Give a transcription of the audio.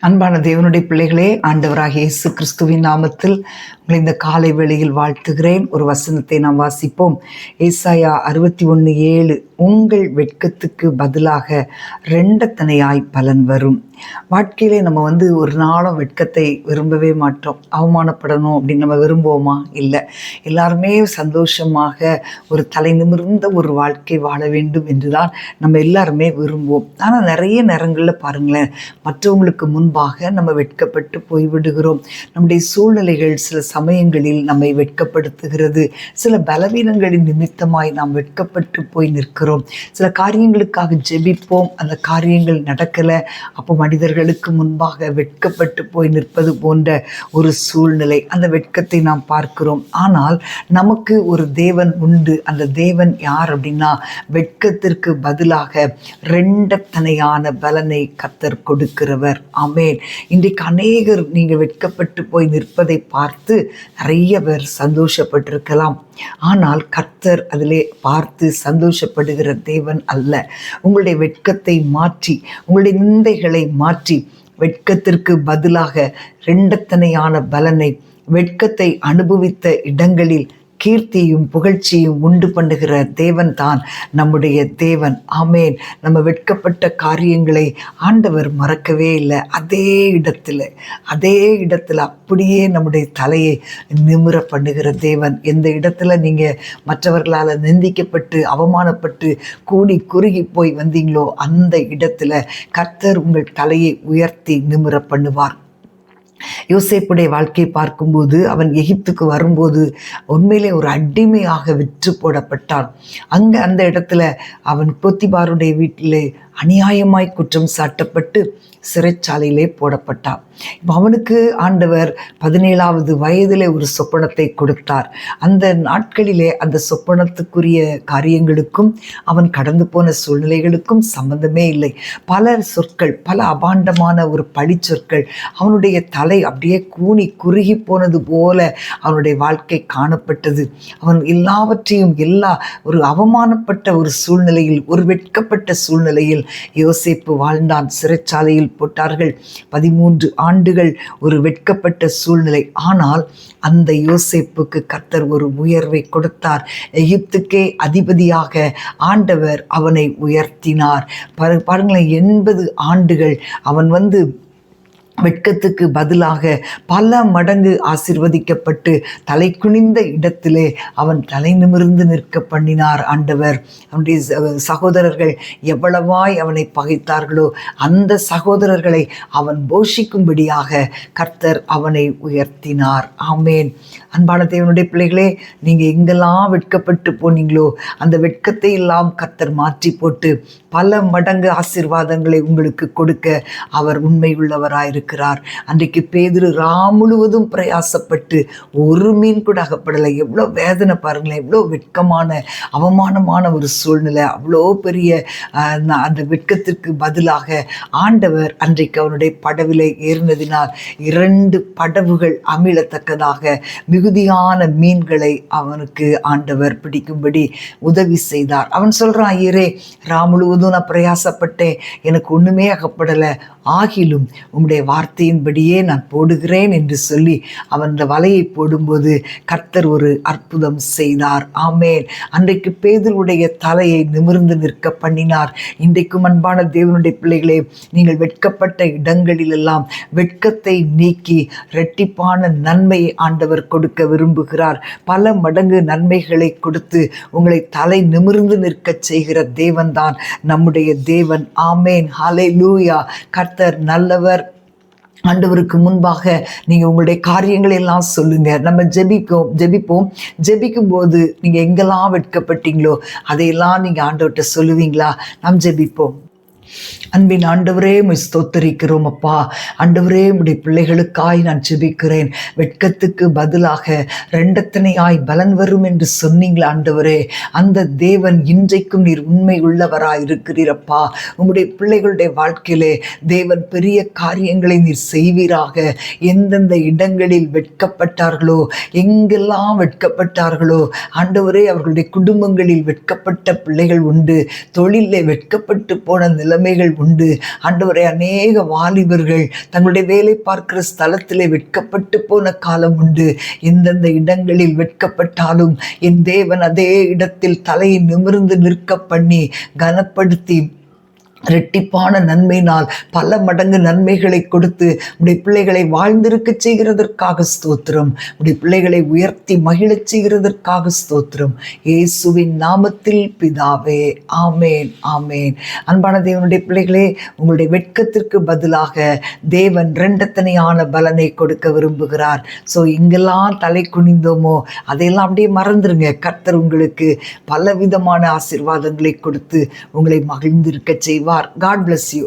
அன்பான தேவனுடைய பிள்ளைகளே ஆண்டவராக இயேசு கிறிஸ்துவின் நாமத்தில் உங்களை இந்த காலை வேளையில் வாழ்த்துகிறேன். ஒரு வசனத்தை நாம் வாசிப்போம். ஏசாயா அறுபத்தி ஒன்று ஏழு. உங்கள் வெட்கத்துக்கு பதிலாக ரெண்டத்தனையாய் பலன் வரும். வாழ்க்கையிலே நம்ம வந்து ஒரு நாளும் வெட்கத்தை விரும்பவே மாட்டோம். அவமானப்படணும் அப்படின்னு நம்ம விரும்புவோமா? இல்லை. எல்லாருமே சந்தோஷமாக ஒரு தலை நிமிர்ந்த ஒரு வாழ்க்கை வாழ வேண்டும் என்று தான் நம்ம எல்லாருமே விரும்புவோம். ஆனால் நிறைய நேரங்களில் பாருங்களேன் மற்றவங்களுக்கு முன்பாக நம்ம வெட்கப்பட்டு போய்விடுகிறோம். நம்முடைய சூழ்நிலைகள் சில சமயங்களில் நம்மை வெட்கப்படுத்துகிறது. சில பலவீனங்களின் நிமித்தமாய் நாம் வெட்கப்பட்டு போய் நிற்கிறோம். சில காரியங்களுக்காக ஜெபிப்போம். அந்த காரியங்கள் நடக்கலை. அப்போ மனிதர்களுக்கு முன்பாக வெட்கப்பட்டு போய் நிற்பது போன்ற ஒரு சூழ்நிலை அந்த வெட்கத்தை நாம் பார்க்கிறோம். ஆனால் நமக்கு ஒரு தேவன் உண்டு. அந்த தேவன் யார் அப்படின்னா வெட்கத்திற்கு பதிலாக ரெண்டத்தனையான பலனை கத்தர் கொடுக்கிறவர். ஆமேன். இன்றைக்கு அநேகர் நீங்கள் வெட்கப்பட்டு போய் நிற்பதை பார்த்து நிறைய பேர் சந்தோஷப்பட்டிருக்கலாம். ஆனால் கர்த்தர் அதிலே பார்த்து சந்தோஷப்படுகிற தேவன் அல்ல. உங்களுடைய வெட்கத்தை மாற்றி உங்களுடைய நிந்தைகளை மாற்றி வெட்கத்திற்கு பதிலாக ரெண்டத்தனையான பலனை வெட்கத்தை அனுபவித்த இடங்களில் கீர்த்தியும் புகழ்ச்சியும் உண்டு பண்ணுகிற தேவன் தான் நம்முடைய தேவன். ஆமேன். நம்ம வெட்கப்பட்ட காரியங்களை ஆண்டவர் மறக்கவே இல்லை. அதே இடத்துல அதே இடத்துல அப்படியே நம்முடைய தலையை நிமிர பண்ணுகிற தேவன். எந்த இடத்துல நீங்கள் மற்றவர்களால் நிந்திக்கப்பட்டு அவமானப்பட்டு கூடி குறுகி போய் வந்தீங்களோ அந்த இடத்துல கர்த்தர் உங்கள் தலையை உயர்த்தி நிமிர பண்ணுவார். யோசேப்புடைய வாழ்க்கையை பார்க்கும்போது அவன் எகிப்துக்கு வரும்போது உண்மையிலே ஒரு அடிமையாக விற்று போடப்பட்டான். அங்கே அந்த இடத்துல அவன் பொத்திபாருடைய வீட்டிலே அநியாயமாய் குற்றம் சாட்டப்பட்டு சிறைச்சாலையிலே போடப்பட்டான் இப்போ அவனுக்கு ஆண்டவர் பதினேழாவது வயதிலே ஒரு சொப்பனத்தை கொடுத்தார். அந்த நாட்களிலே அந்த சொப்பனத்துக்குரிய காரியங்களுக்கும் அவன் கடந்து போன சூழ்நிலைகளுக்கும் சம்பந்தமே இல்லை. பல சொற்கள் பல அபாண்டமான ஒரு பழி சொற்கள் அவனுடைய தலை அப்படியே கூனி குறுகி போனது போல அவனுடைய வாழ்க்கை காணப்பட்டது. அவன் எல்லாவற்றையும் எல்லா ஒரு அவமானப்பட்ட ஒரு சூழ்நிலையில் ஒரு வெட்கப்பட்ட சூழ்நிலையில் யோசிப்பு வாழ்ந்தான் சிறைச்சாலையில் போட்டார்கள். பதிமூன்று ஆண்டுகள் ஒரு வெட்கப்பட்ட சூழ்நிலை. ஆனால் அந்த யோசேப்புக்கு கர்த்தர் ஒரு உயர்வை கொடுத்தார். எகிப்துக்கே அதிபதியாக ஆண்டவர் அவனை உயர்த்தினார். பாருங்களேன் எண்பது ஆண்டுகள் அவன் வந்து வெட்கத்துக்கு பதிலாக பல மடங்கு ஆசிர்வதிக்கப்பட்டு தலை குனிந்த இடத்திலே அவன் தலை நிமிர்ந்து நிற்க பண்ணினார் ஆண்டவர். அவனுடைய சகோதரர்கள் எவ்வளவாய் அவனை பகைத்தார்களோ அந்த சகோதரர்களை அவன் போஷிக்கும்படியாக கர்த்தர் அவனை உயர்த்தினார். ஆமேன். அன்பான தேவனுடைய பிள்ளைகளே நீங்கள் எங்கெல்லாம் வெட்கப்பட்டு போனீங்களோ அந்த வெட்கத்தை எல்லாம் கர்த்தர் மாற்றி போட்டு பல மடங்கு ஆசிர்வாதங்களை உங்களுக்கு கொடுக்க அவர் உண்மை உள்ளவராயிருக்க இருக்கிறார். அன்றைக்கு பேதிரு ரா முழுவதும் பிரயாசப்பட்டு ஒரு மீன் கூட அகப்படலை. எவ்வளோ வேதனை பாருங்களேன் எவ்வளோ வெட்கமான அவமானமான ஒரு சூழ்நிலை. அவ்வளோ பெரிய அந்த வெட்கத்திற்கு பதிலாக ஆண்டவர் அன்றைக்கு அவனுடைய படவிலை ஏறினதினால் இரண்டு படவுகள் அமிழத்தக்கதாக மிகுதியான மீன்களை அவனுக்கு ஆண்டவர் பிடிக்கும்படி உதவி செய்தார். அவன் சொல்கிறான் ஐயரே ரா முழுவதும் நான் பிரயாசப்பட்டேன். எனக்கு ஒன்றுமே அகப்படலை. ஆகிலும் உம்முடைய வார்த்தையின்படியே நான் போடுகிறேன் என்று சொல்லி அவன் அந்த வலையை போடும்போது கர்த்தர் ஒரு அற்புதம் செய்தார். ஆமேன். அன்றைக்கு பேதருடைய தலையை நிமிர்ந்து நிற்க பண்ணினார். இன்றைக்கும் அன்பான தேவனுடைய பிள்ளைகளே நீங்கள் வெட்கப்பட்ட இடங்களிலெல்லாம் வெட்கத்தை நீக்கி ரெட்டிப்பான நன்மையை ஆண்டவர் கொடுக்க விரும்புகிறார். பல மடங்கு நன்மைகளை கொடுத்து உங்களை தலை நிமிர்ந்து நிற்க செய்கிற தேவன்தான் நம்முடைய தேவன். ஆமேன். ஹலை லூயா கர்த்தர் நல்லவர். ஆண்டவருக்கு முன்பாக நீங்கள் உங்களுடைய காரியங்களை எல்லாம் சொல்லுங்கள் நம்ம ஜெபிப்போம் ஜெபிப்போம். ஜெபிக்கும் போது நீங்கள் எங்கெல்லாம் வெட்கப்பட்டீங்களோ அதையெல்லாம் நீங்கள் ஆண்டவர்கிட்ட சொல்லுவீங்களா? நாம் ஜெபிப்போம். அன்பின் ஆண்டவரே ஸ்தோத்தரிக்கிறோம் அப்பா. ஆண்டவரே உடைய பிள்ளைகளுக்காய் நான் ஜெபிக்கிறேன். வெட்கத்துக்கு பதிலாக ரெண்டத்தனையாய் பலன் வரும் என்று சொன்னீங்களா ஆண்டவரே. அந்த தேவன் இன்றைக்கும் நீர் உண்மை உள்ளவராய் இருக்கிறீரப்பா உங்களுடைய பிள்ளைகளுடைய வாழ்க்கையிலே தேவன் பெரிய காரியங்களை நீர் செய்வீராக. எந்தெந்த இடங்களில் வெட்கப்பட்டார்களோ எங்கெல்லாம் வெட்கப்பட்டார்களோ ஆண்டவரே அவர்களுடைய குடும்பங்களில் வெட்கப்பட்ட பிள்ளைகள் உண்டு. தொழிலே வெட்கப்பட்டு போன நிலை நிலைமைகள் உண்டு. ஆண்டவரே அநேக வாலிபர்கள் தங்களுடைய வேலை பார்க்கிற ஸ்தலத்திலே வெட்கப்பட்டு போன காலம் உண்டு. எந்தெந்த இடங்களில் வெட்கப்பட்டாலும் என் தேவன் அதே இடத்தில் தலையை நிமிர்ந்து நிற்க பண்ணி கனப்படுத்தி இரட்டிப்பான நன்மையினால் பல மடங்கு நன்மைகளை கொடுத்து உடைய பிள்ளைகளை வாழ்ந்திருக்க செய்கிறதற்காக ஸ்தோத்திரம். உடைய பிள்ளைகளை உயர்த்தி மகிழச் செய்கிறதற்காக ஸ்தோத்திரம். இயேசுவின் நாமத்தில் பிதாவே ஆமேன் ஆமேன். அன்பான தேவனுடைய பிள்ளைகளே உங்களுடைய வெட்கத்திற்கு பதிலாக தேவன் ரெண்டத்தனையான பலனை கொடுக்க விரும்புகிறார். ஸோ இங்கெல்லாம் தலை குனிந்தோமோ அதையெல்லாம் அப்படியே மறந்துருங்க. கர்த்தர் உங்களுக்கு பலவிதமான ஆசீர்வாதங்களை கொடுத்து உங்களை மகிழ்ந்திருக்க செய்வார். God bless you